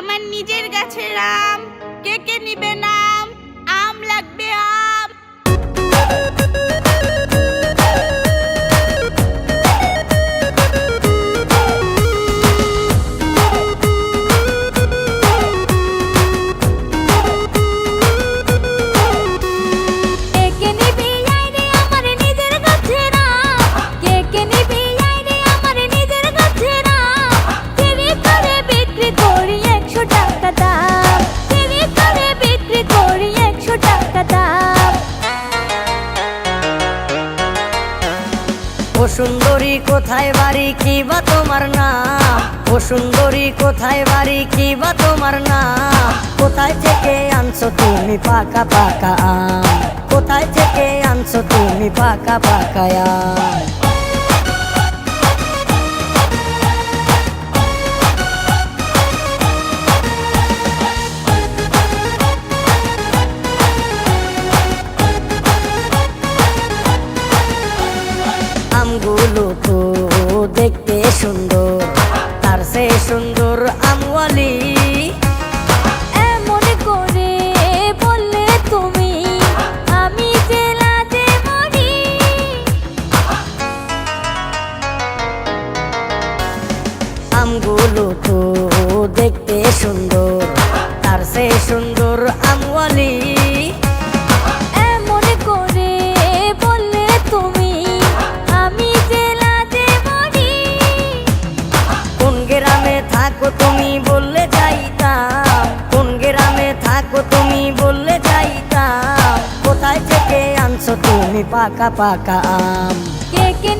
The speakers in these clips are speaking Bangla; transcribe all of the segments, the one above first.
আমার নিজের গাছের আম কে কে নিবে নাম? আম লাগবে আম। সুন্দরী, কোথায় বাড়ি কি বা তোমার নাম? ও সুন্দরী, কোথায় বাড়ি কি বা তোমার নাম? কোথায় থেকে আনছো তুমি পাকা পাকা আম? কোথায় থেকে আনছো তুমি পাকা পাকা আম? আমগুলো তো দেখতে সুন্দর, তার সে সুন্দর আমি কোন গ্রামে থাকো তুমি বললে যাইতাম, কোন গ্রামে থাকো তুমি বললে যাইতাম, কোথায় থেকে আনছো তুমি পাকা পাকা আম? কে কে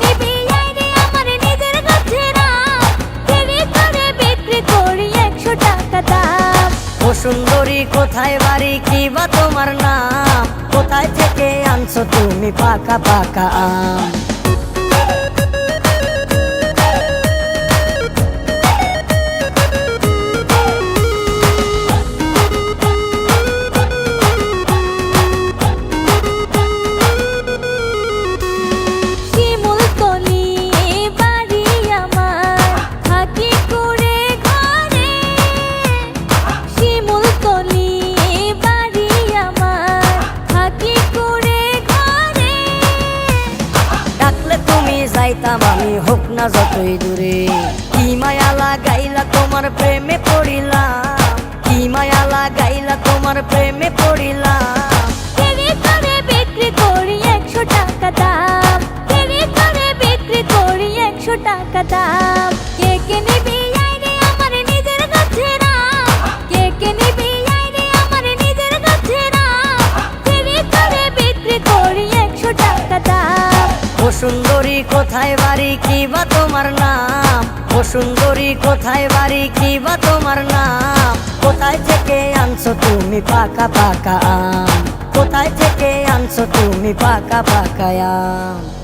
কোথায় বাড়ি কি বা তোমার নাম? কোথায় থেকে আনছো তুমি পাকা পাকা আম? যাইতাম আমি, হোক না যতই দূরে। কি মায়া লাগাইলা তোমার প্রেমে পড়িলাম? কি মায়া লাগাইলা তোমার প্রেমে পড়িলাম? সুন্দরী, কোথায় বাড়ি, কি বা তোমার নাম? ও সুন্দরী, কোথায় বাড়ি, কি বা তোমার নাম? কোথায় থেকে আনছো তুমি পাকা পাকা আম? কোথায় থেকে আনছো তুমি পাকা পাকা আম?